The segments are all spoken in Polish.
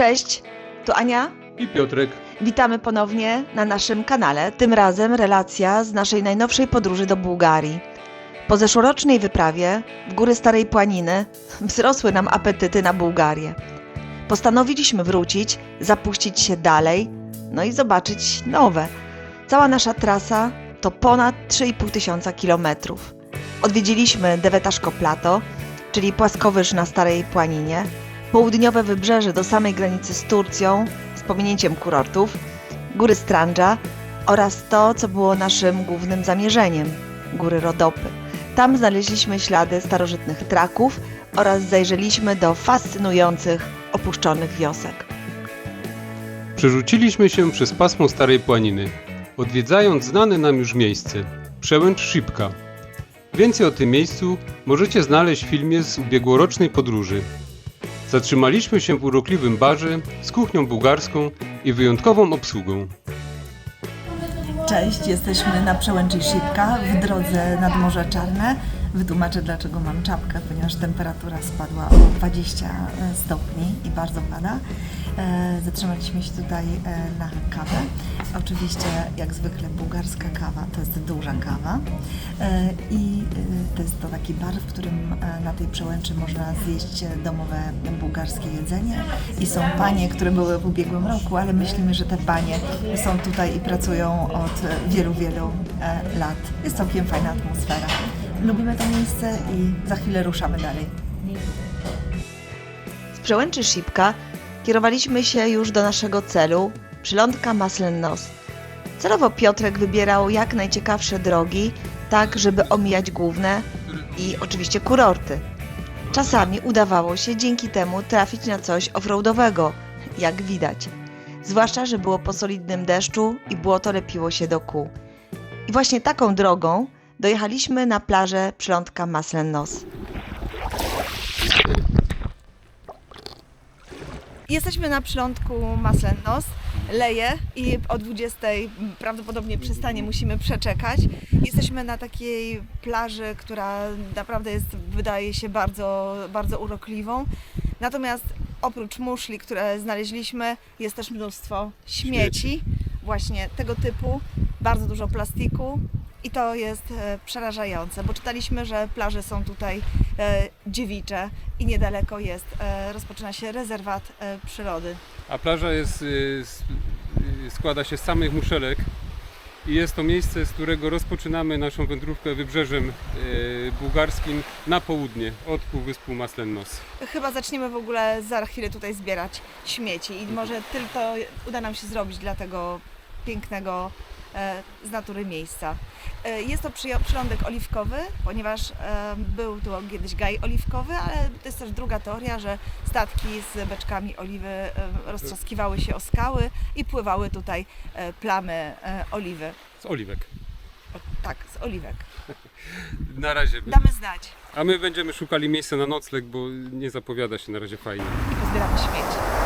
Cześć, tu Ania. I Piotrek. Witamy ponownie na naszym kanale. Tym razem relacja z naszej najnowszej podróży do Bułgarii. Po zeszłorocznej wyprawie w góry Starej Płaniny wzrosły nam apetyty na Bułgarię. Postanowiliśmy wrócić, zapuścić się dalej, no i zobaczyć nowe. Cała nasza trasa to ponad 3,5 tysiąca kilometrów. Odwiedziliśmy Devetaszko Plato, czyli płaskowyż na Starej Płaninie, południowe wybrzeże do samej granicy z Turcją, z pominięciem kurortów, góry Strandża oraz to, co było naszym głównym zamierzeniem góry Rodopy. Tam znaleźliśmy ślady starożytnych traków oraz zajrzeliśmy do fascynujących, opuszczonych wiosek. Przerzuciliśmy się przez pasmo Starej Płaniny, odwiedzając znane nam już miejsce Przełęcz Szybka. Więcej o tym miejscu możecie znaleźć w filmie z ubiegłorocznej podróży. Zatrzymaliśmy się w urokliwym barze z kuchnią bułgarską i wyjątkową obsługą. Cześć, jesteśmy na przełęczy Szybka w drodze nad Morze Czarne. Wytłumaczę dlaczego mam czapkę, ponieważ temperatura spadła o 20 stopni i bardzo pada. E, Zatrzymaliśmy się tutaj e, na kawę. Oczywiście, jak zwykle, bułgarska kawa to jest duża kawa. E, I e, to jest to taki bar, w którym e, na tej przełęczy można zjeść e, domowe bułgarskie jedzenie. I są panie, które były w ubiegłym roku, ale myślimy, że te panie są tutaj i pracują od e, wielu, wielu e, lat. Jest całkiem fajna atmosfera. Lubimy to miejsce i za chwilę ruszamy dalej. Z przełęczy Szipka kierowaliśmy się już do naszego celu, przylądka Maslennos. Celowo Piotrek wybierał jak najciekawsze drogi, tak żeby omijać główne i oczywiście kurorty. Czasami udawało się dzięki temu trafić na coś offroadowego, jak widać. Zwłaszcza, że było po solidnym deszczu i błoto lepiło się do kół. I właśnie taką drogą dojechaliśmy na plażę przylądka Maslennos. Jesteśmy na przylądku Maslennos. Leje i o 20 prawdopodobnie przystanie musimy przeczekać. Jesteśmy na takiej plaży, która naprawdę jest, wydaje się bardzo, bardzo urokliwą. Natomiast oprócz muszli, które znaleźliśmy, jest też mnóstwo śmieci, właśnie tego typu, bardzo dużo plastiku. I to jest e, przerażające, bo czytaliśmy, że plaże są tutaj e, dziewicze i niedaleko jest, e, rozpoczyna się rezerwat przyrody. A plaża jest, składa się z samych muszelek i jest to miejsce, z którego rozpoczynamy naszą wędrówkę wybrzeżem bułgarskim na południe od Półwyspu Maslennos. Chyba zaczniemy w ogóle za chwilę tutaj zbierać śmieci i może tylko uda nam się zrobić dla tego pięknego z natury miejsca. E, Jest to przylądek oliwkowy, ponieważ e, był tu kiedyś gaj oliwkowy, ale to jest też druga teoria, że statki z beczkami oliwy e, roztrzaskiwały się o skały i pływały tutaj e, plamy e, oliwy. Z oliwek. O, tak, z oliwek. Na razie. Damy znać A my będziemy szukali miejsca na nocleg, bo nie zapowiada się na razie fajnie. i pozbieramy śmieci.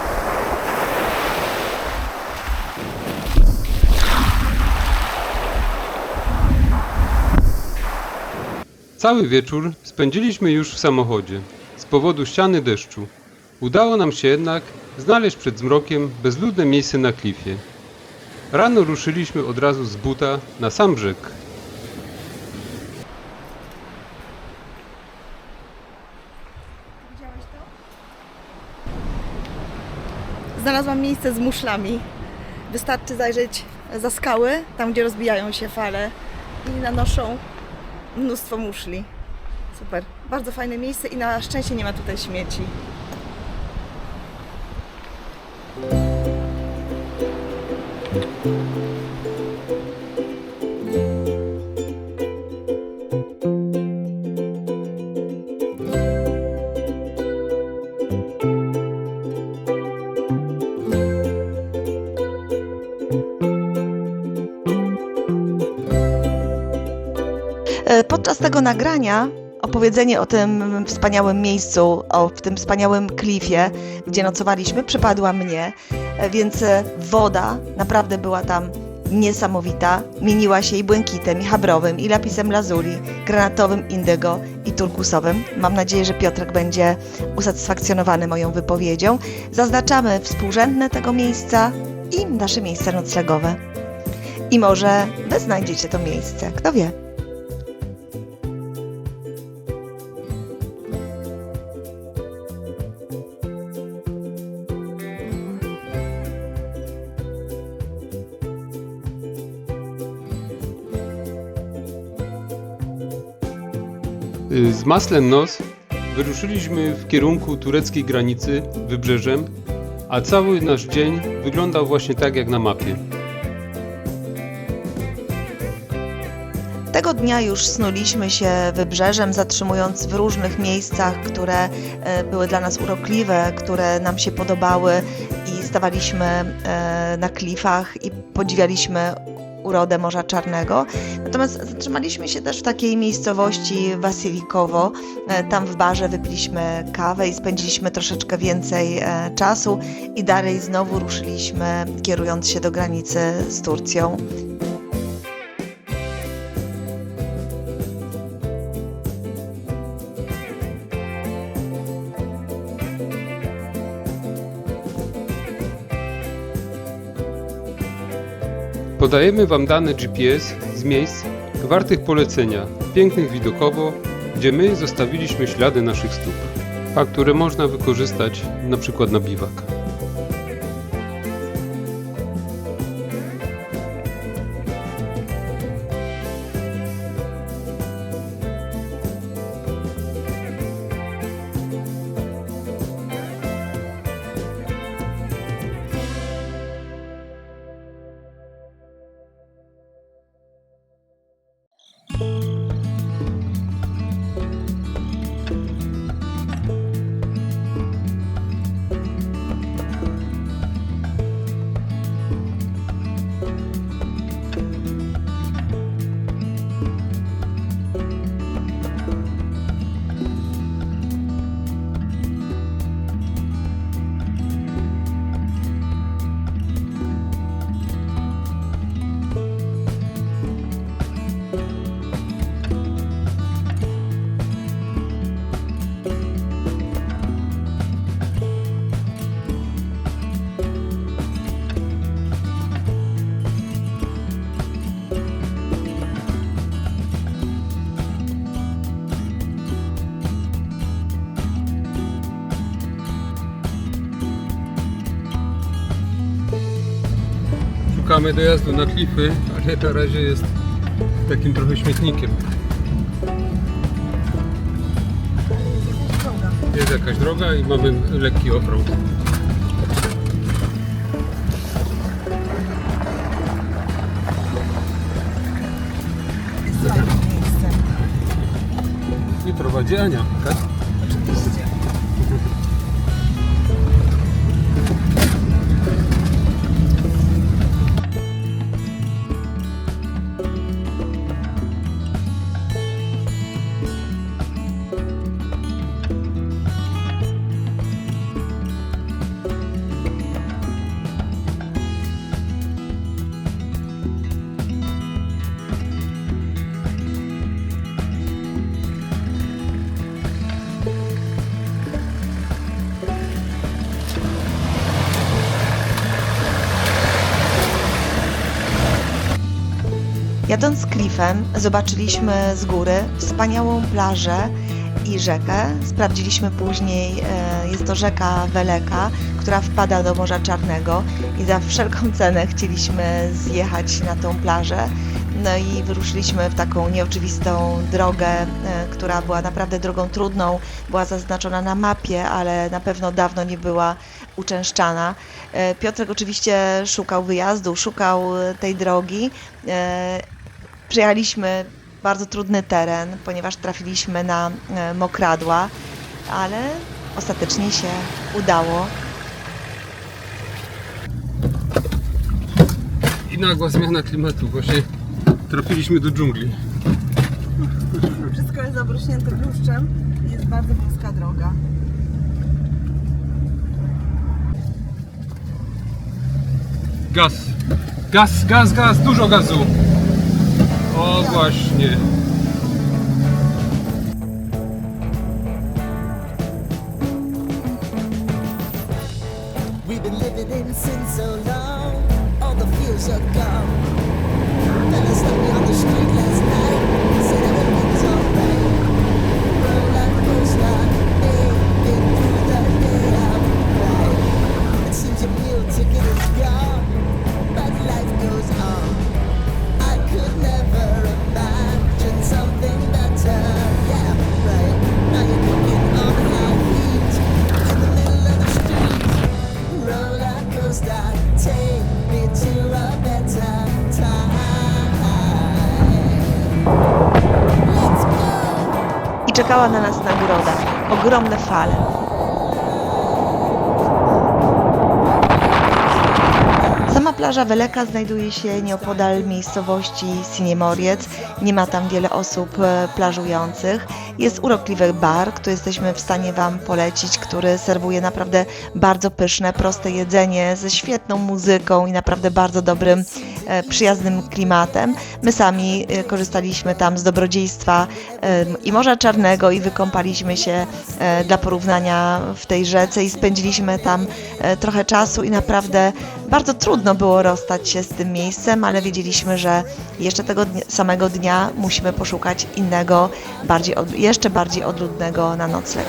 Cały wieczór spędziliśmy już w samochodzie z powodu ściany deszczu. Udało nam się jednak znaleźć przed zmrokiem bezludne miejsce na klifie. Rano ruszyliśmy od razu z buta na sam brzeg. Znalazłam miejsce z muszlami. Wystarczy zajrzeć za skały, tam gdzie rozbijają się fale i nanoszą mnóstwo muszli. Super. Bardzo fajne miejsce i na szczęście nie ma tutaj śmieci. Nagrania opowiedzenie o tym wspaniałym miejscu, o tym wspaniałym klifie, gdzie nocowaliśmy, przypadła mnie, E, więc e, woda naprawdę była tam niesamowita, mieniła się i błękitem, i chabrowym, i lapisem lazuli, granatowym, indygo i turkusowym. Mam nadzieję, że Piotrek będzie usatysfakcjonowany moją wypowiedzią. Zaznaczamy współrzędne tego miejsca i nasze miejsce noclegowe. I może wy znajdziecie to miejsce, kto wie. Z Maslen Nos wyruszyliśmy w kierunku tureckiej granicy wybrzeżem, a cały nasz dzień wyglądał właśnie tak jak na mapie. Tego dnia już snuliśmy się wybrzeżem, zatrzymując w różnych miejscach, które e, były dla nas urokliwe, które nam się podobały i stawaliśmy e, na klifach i podziwialiśmy urodę Morza Czarnego. Natomiast zatrzymaliśmy się też w takiej miejscowości Wasilikowo. E, Tam w barze wypiliśmy kawę i spędziliśmy troszeczkę więcej e, czasu i dalej znowu ruszyliśmy kierując się do granicy z Turcją. Podajemy Wam dane GPS z miejsc wartych polecenia, pięknych widokowo, gdzie my zostawiliśmy ślady naszych stóp, a które można wykorzystać na na biwak. Szukamy dojazdu na klify, ale na razie jest takim trochę śmietnikiem. Jest jakaś droga i mamy lekki offroad. I prowadzi Ania, tak? Jadąc klifem, zobaczyliśmy z góry wspaniałą plażę i rzekę. Sprawdziliśmy później, e, jest to rzeka Weleka, która wpada do Morza Czarnego i za wszelką cenę chcieliśmy zjechać na tą plażę. No i wyruszyliśmy w taką nieoczywistą drogę, e, która była naprawdę drogą trudną, była zaznaczona na mapie, ale na pewno dawno nie była uczęszczana. E, Piotrek oczywiście szukał wyjazdu, szukał tej drogi. Przejechaliśmy bardzo trudny teren, ponieważ trafiliśmy na e, mokradła, ale ostatecznie się udało. I nagła zmiana klimatu, właśnie trafiliśmy do dżungli. Wszystko jest obrośnięte bluszczem i jest bardzo wąska droga. Gaz. Gaz, gaz, gaz, dużo gazu. O właśnie. Ogromne fale. Sama plaża Weleka znajduje się nieopodal miejscowości Sinemoriec. Nie ma tam wiele osób e, plażujących. Jest urokliwy bar, który jesteśmy w stanie Wam polecić, który serwuje naprawdę bardzo pyszne, proste jedzenie ze świetną muzyką i naprawdę bardzo dobrym, e, przyjaznym klimatem. My sami e, korzystaliśmy tam z dobrodziejstwa i Morza Czarnego i wykąpaliśmy się e, dla porównania w tej rzece i spędziliśmy tam trochę czasu i naprawdę bardzo trudno było rozstać się z tym miejscem, ale wiedzieliśmy, że jeszcze tego samego dnia musimy poszukać innego, bardziej jeszcze bardziej odludnego na nocleg.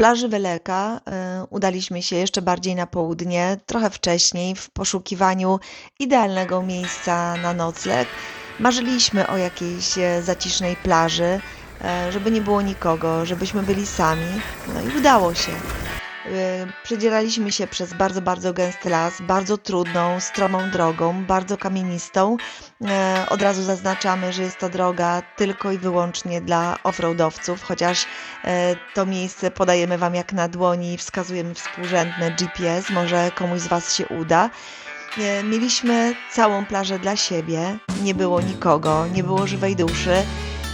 Plaży Weleka y, udaliśmy się jeszcze bardziej na południe, trochę wcześniej, w poszukiwaniu idealnego miejsca na nocleg. Marzyliśmy o jakiejś e, zacisznej plaży, e, żeby nie było nikogo, żebyśmy byli sami. No i udało się. Y, Przedzieraliśmy się przez bardzo, bardzo gęsty las, bardzo trudną, stromą drogą, bardzo kamienistą. E, Od razu zaznaczamy, że jest to droga tylko i wyłącznie dla offroadowców, chociaż e, to miejsce podajemy Wam jak na dłoni i wskazujemy współrzędne GPS, może komuś z Was się uda. Mieliśmy całą plażę dla siebie, nie było nikogo, nie było żywej duszy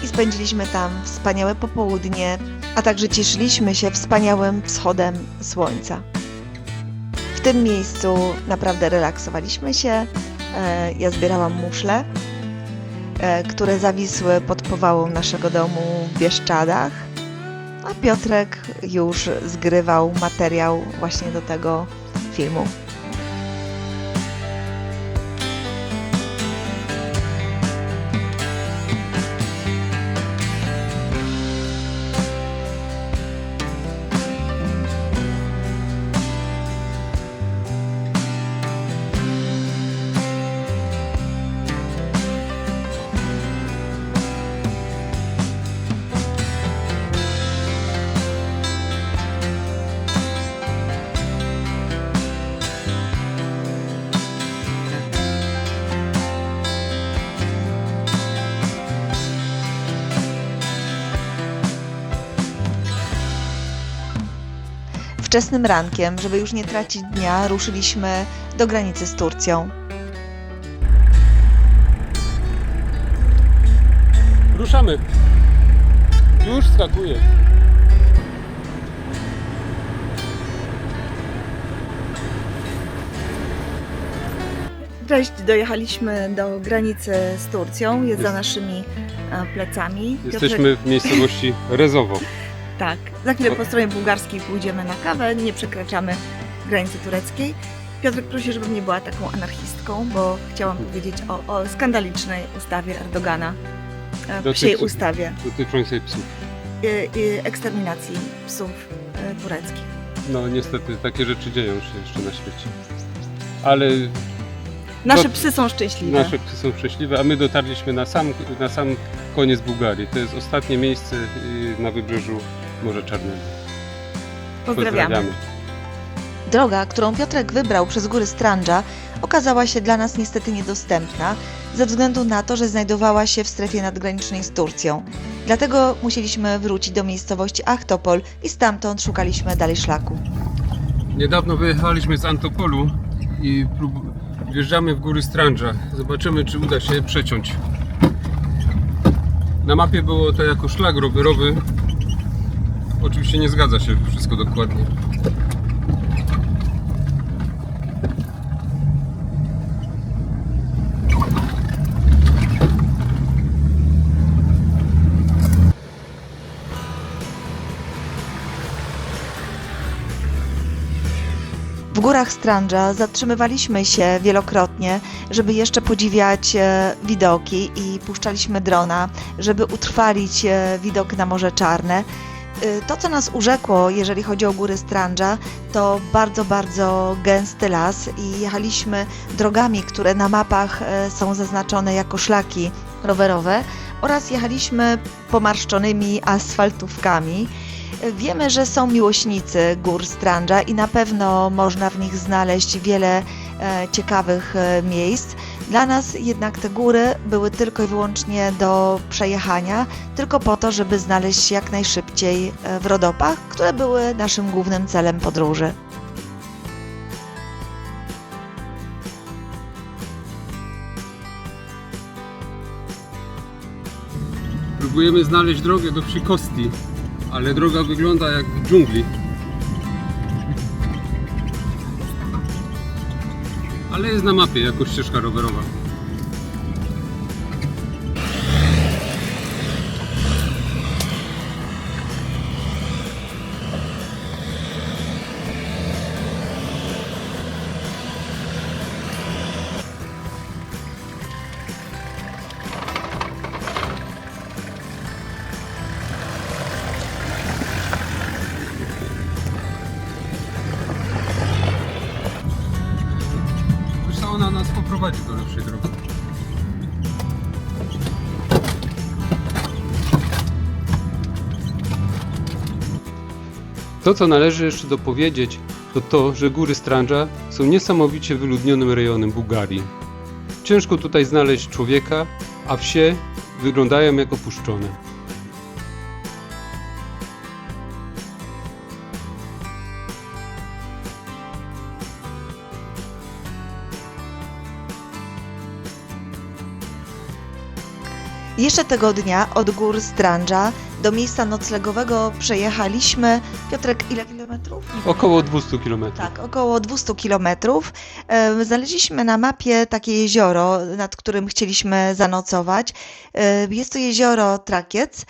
i spędziliśmy tam wspaniałe popołudnie, a także cieszyliśmy się wspaniałym wschodem słońca. W tym miejscu naprawdę relaksowaliśmy się. E, Ja zbierałam muszle, e, które zawisły pod powałą naszego domu w Bieszczadach, a Piotrek już zgrywał materiał właśnie do tego filmu. Wczesnym rankiem, żeby już nie tracić dnia, ruszyliśmy do granicy z Turcją. Ruszamy. Już skakuje. Cześć, dojechaliśmy do granicy z Turcją, jest za naszymi e, plecami. Jesteśmy w miejscowości Rezowo. Tak, za chwilę No. po stronie bułgarskiej pójdziemy na kawę, nie przekraczamy granicy tureckiej. Piotrek prosi, żebym nie była taką anarchistką, bo chciałam powiedzieć o, o skandalicznej ustawie Erdogana, e, Dotyczy- psiej ustawie Dotyczącej psów. i, i eksterminacji psów e, tureckich. No niestety takie rzeczy dzieją się jeszcze na świecie. Ale Nasze Do- psy są szczęśliwe. nasze psy są szczęśliwe, a my dotarliśmy na sam, na sam koniec Bułgarii. To jest ostatnie miejsce y, na wybrzeżu Morza Czarnego. Pozdrawiamy. Droga, którą Piotrek wybrał przez góry Strandża, okazała się dla nas niestety niedostępna, ze względu na to, że znajdowała się w strefie nadgranicznej z Turcją. Dlatego musieliśmy wrócić do miejscowości Achtopol i stamtąd szukaliśmy dalej szlaku. Niedawno wyjechaliśmy z Antopolu i prób... wjeżdżamy w góry Strandża. Zobaczymy, czy uda się przeciąć. Na mapie było to jako szlak rowerowy. Oczywiście nie zgadza się wszystko dokładnie. W górach Strandża zatrzymywaliśmy się wielokrotnie, żeby jeszcze podziwiać e, widoki i puszczaliśmy drona, żeby utrwalić e, widok na Morze Czarne. E, To, co nas urzekło, jeżeli chodzi o góry Strandża, to bardzo, bardzo gęsty las i jechaliśmy drogami, które na mapach e, są zaznaczone jako szlaki rowerowe oraz jechaliśmy pomarszczonymi asfaltówkami. Wiemy, że są miłośnicy gór Strandża i na pewno można w nich znaleźć wiele ciekawych e, miejsc. Dla nas jednak te góry były tylko i wyłącznie do przejechania, tylko po to, żeby znaleźć się jak najszybciej e, w Rodopach, które były naszym głównym celem podróży. Próbujemy znaleźć drogę do wsi Kosti, ale droga wygląda jak w dżungli. Ale jest na mapie jako ścieżka rowerowa. To, co należy jeszcze dopowiedzieć, to to, że góry Strandża są niesamowicie wyludnionym rejonem Bułgarii. Ciężko tutaj znaleźć człowieka, a wsie wyglądają jak opuszczone. Jeszcze tego dnia od gór Strandża do miejsca noclegowego przejechaliśmy. Piotrek, ile kilometrów? Około 200 km. Tak, około 200 kilometrów. Znaleźliśmy na mapie takie jezioro, nad którym chcieliśmy zanocować. Jest to jezioro Trakiec.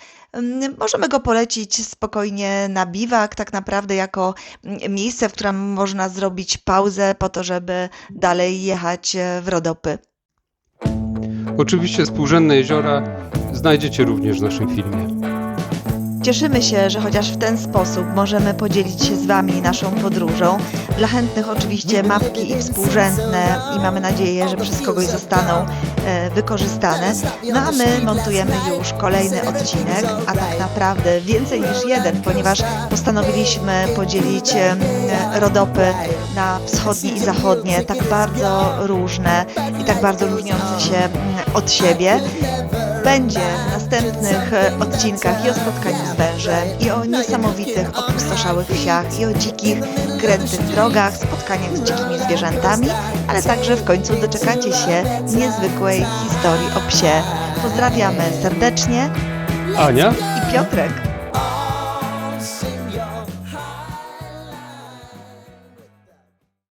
Możemy go polecić spokojnie na biwak, tak naprawdę jako mm, miejsce, w którym można zrobić pauzę po to, żeby dalej jechać e, w Rodopy. Oczywiście współrzędne jeziora znajdziecie również w naszym filmie. Cieszymy się, że chociaż w ten sposób możemy podzielić się z Wami naszą podróżą. Dla chętnych oczywiście mapki i współrzędne i mamy nadzieję, że przez kogoś zostaną e, wykorzystane. No a my montujemy już kolejny odcinek, a tak naprawdę więcej niż jeden, ponieważ postanowiliśmy podzielić em, rodopy na wschodnie i zachodnie, tak bardzo różne i tak bardzo różniące się mm, od siebie. Będzie w następnych e, odcinkach i o spotkaniu z wężem, i o niesamowitych, opustoszałych wsiach, i o dzikich, krętych drogach, spotkaniach z dzikimi zwierzętami, ale także w końcu doczekacie się niezwykłej historii o psie. Pozdrawiamy serdecznie Ania? i Piotrek.